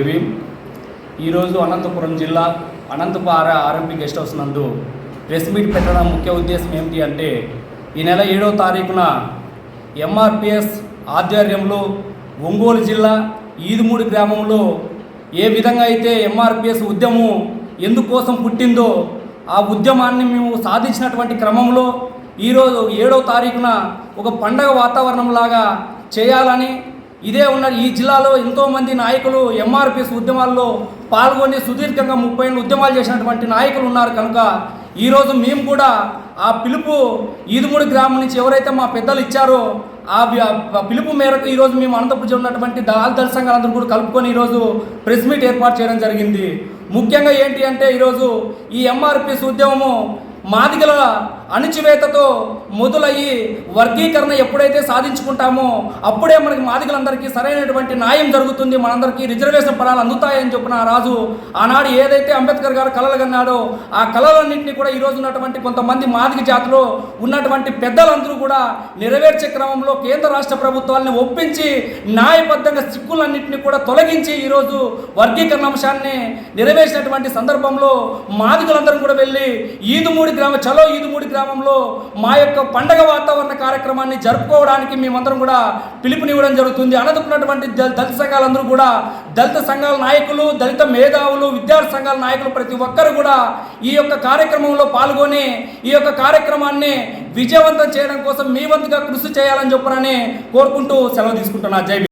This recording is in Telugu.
భీమ్ ఈరోజు అనంతపురం జిల్లా అనంతపార ఆర్ఎంపీ గెస్ట్ హౌస్ నందు ప్రెస్ మీట్ పెట్టడం ముఖ్య ఉద్దేశం ఏమిటి అంటే ఈ నెల ఏడవ తారీఖున ఎంఆర్పిఎస్ ఆధ్వర్యంలో ఒంగోలు జిల్లా ఈదుమూడి గ్రామంలో ఏ విధంగా అయితే ఎంఆర్పిఎస్ ఉద్యమం ఎందుకోసం పుట్టిందో ఆ ఉద్యమాన్ని మేము సాధించినటువంటి క్రమంలో ఈరోజు ఏడవ తారీఖున ఒక పండగ వాతావరణం లాగా చేయాలని ఇదే ఉన్న ఈ జిల్లాలో ఎంతోమంది నాయకులు ఎంఆర్పిఎస్ ఉద్యమాల్లో పాల్గొని సుదీర్ఘంగా ముప్పై ఉద్యమాలు చేసినటువంటి నాయకులు ఉన్నారు కనుక ఈరోజు మేము కూడా ఆ పిలుపు ఈదుమూడి గ్రామం నుంచి ఎవరైతే మా పెద్దలు ఇచ్చారో ఆ పిలుపు మేరకు ఈరోజు మేము అనంతపురం ఉన్నటువంటి దాల్ దళ సంఘాలందరూ కూడా కలుపుకొని ఈరోజు ప్రెస్ మీట్ ఏర్పాటు చేయడం జరిగింది. ముఖ్యంగా ఏంటి అంటే ఈరోజు ఈ ఎంఆర్పిఎస్ ఉద్యమము మాదిగల అణిచివేతతో మొదలయ్యి వర్గీకరణ ఎప్పుడైతే సాధించుకుంటామో అప్పుడే మనకి మాదికలందరికీ సరైనటువంటి న్యాయం జరుగుతుంది. మనందరికీ రిజర్వేషన్ ఫలాలు అందుతాయని చెప్పిన రాజు ఆనాడు ఏదైతే అంబేద్కర్ గారు కలలు కన్నాడో ఆ కళలన్నింటినీ కూడా ఈరోజు ఉన్నటువంటి కొంతమంది మాదిగ జాతిలో ఉన్నటువంటి పెద్దలందరూ కూడా నెరవేర్చే క్రమంలో కేంద్ర రాష్ట్ర ప్రభుత్వాలను ఒప్పించి న్యాయబద్ధంగా సిక్కులన్నింటినీ కూడా తొలగించి ఈరోజు వర్గీకరణ అంశాన్ని నెరవేర్చినటువంటి సందర్భంలో మాదికలందరూ కూడా వెళ్ళి ఈదుమూడి గ్రామ చలో ఈదుమూడి గ్రామంలో మా యొక్క పండగ వాతావరణ కార్యక్రమాన్ని జరుపుకోవడానికి మేమందరం కూడా పిలుపునివ్వడం జరుగుతుంది. అనంతపున్నటువంటి దళిత సంఘాలందరూ కూడా దళిత సంఘాల నాయకులు దళిత మేధావులు విద్యార్థి సంఘాల నాయకులు ప్రతి ఒక్కరు కూడా ఈ యొక్క కార్యక్రమంలో పాల్గొని ఈ యొక్క కార్యక్రమాన్ని విజయవంతం చేయడం కోసం మీ వంతుగా కృషి చేయాలని చెప్పనని కోరుకుంటూ సెలవు తీసుకుంటున్నా. జై